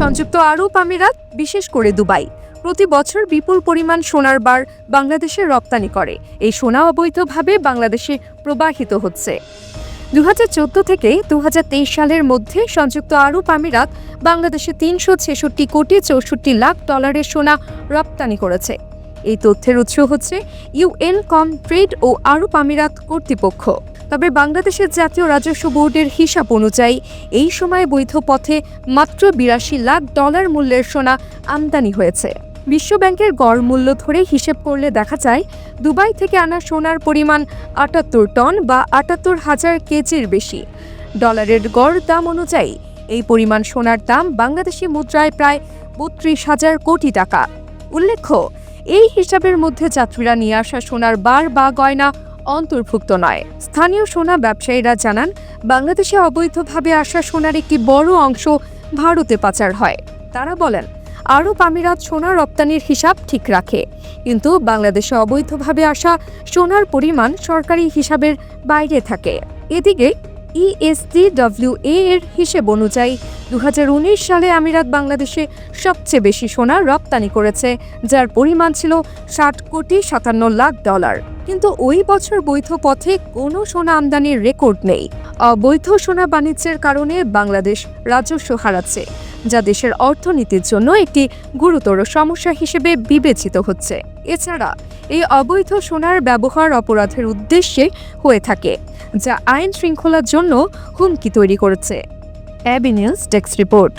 সংযুক্ত আরব আমিরাত, বিশেষ করে দুবাই। প্রতি বছর বিপুল পরিমাণ সোনার বার বাংলাদেশে রপ্তানি করে। এই সোনা অবৈধভাবে বাংলাদেশে প্রবাহিত হচ্ছে। দু হাজার চোদ্দ থেকে দু হাজার তেইশ সালের মধ্যে সংযুক্ত আরব আমিরাত বাংলাদেশে তিনশো ছেষট্টি কোটি চৌষট্টি লাখ ডলারের সোনা রপ্তানি করেছে। এই তথ্যের উৎস হচ্ছে ইউএন কম ট্রেড ও আরব আমিরাত কর্তৃপক্ষ। তবে বাংলাদেশের জাতীয় রাজস্ব বোর্ডের হিসাব অনুযায়ী এই সময় বৈধ পথে মাত্র বিরাশি লাখ ডলার মূল্যের সোনা আমদানি হয়েছে। বিশ্বব্যাংকের গড় মূল্য ধরে হিসেব করলে দেখা যায়, দুবাই থেকে আনা সোনার পরিমাণ আটাত্তর টন বা আটাত্তর হাজার কেজির বেশি। ডলারের গড় দাম অনুযায়ী এই পরিমাণ সোনার দাম বাংলাদেশি মুদ্রায় প্রায় বত্রিশ হাজার কোটি টাকা। উল্লেখ্য, এই হিসাবের মধ্যে যাত্রীরা নিয়ে আসা সোনার বার বা গয়না অন্তর্ভুক্ত নয়। স্থানীয় সোনা ব্যবসায়ীরা জানান, বাংলাদেশে অবৈধভাবে আসা সোনার একটি বড় অংশ ভারতে পাচার হয়। তারা বলেন, আরব আমিরাত সোনা রপ্তানির হিসাব ঠিক রাখে, কিন্তু বাংলাদেশে অবৈধভাবে আসা সোনার পরিমাণ সরকারি হিসাবের বাইরে থাকে। এদিকে E ইএসডিডব্লিউএ এর হিসেব অনুযায়ী দু হাজার উনিশ সালে আমিরাত বাংলাদেশে সবচেয়ে বেশি সোনা রপ্তানি করেছে, যার পরিমাণ ছিল ষাট কোটি সাতান্ন লাখ ডলার। কিন্তু ওই বছর বৈধ পথে কোনো সোনা আমদানির রেকর্ড নেই। অবৈধ সোনা বাণিজ্যের কারণে বাংলাদেশ রাজস্ব হারাচ্ছে, যা দেশের অর্থনীতির জন্য একটি গুরুতর সমস্যা হিসেবে বিবেচিত হচ্ছে। এছাড়া এই অবৈধ সোনার ব্যবহার অপরাধের উদ্দেশ্যে হয়ে থাকে। যা আইন শৃঙ্খলার জন্য হুমকি তৈরি করেছে। ABP news desk report.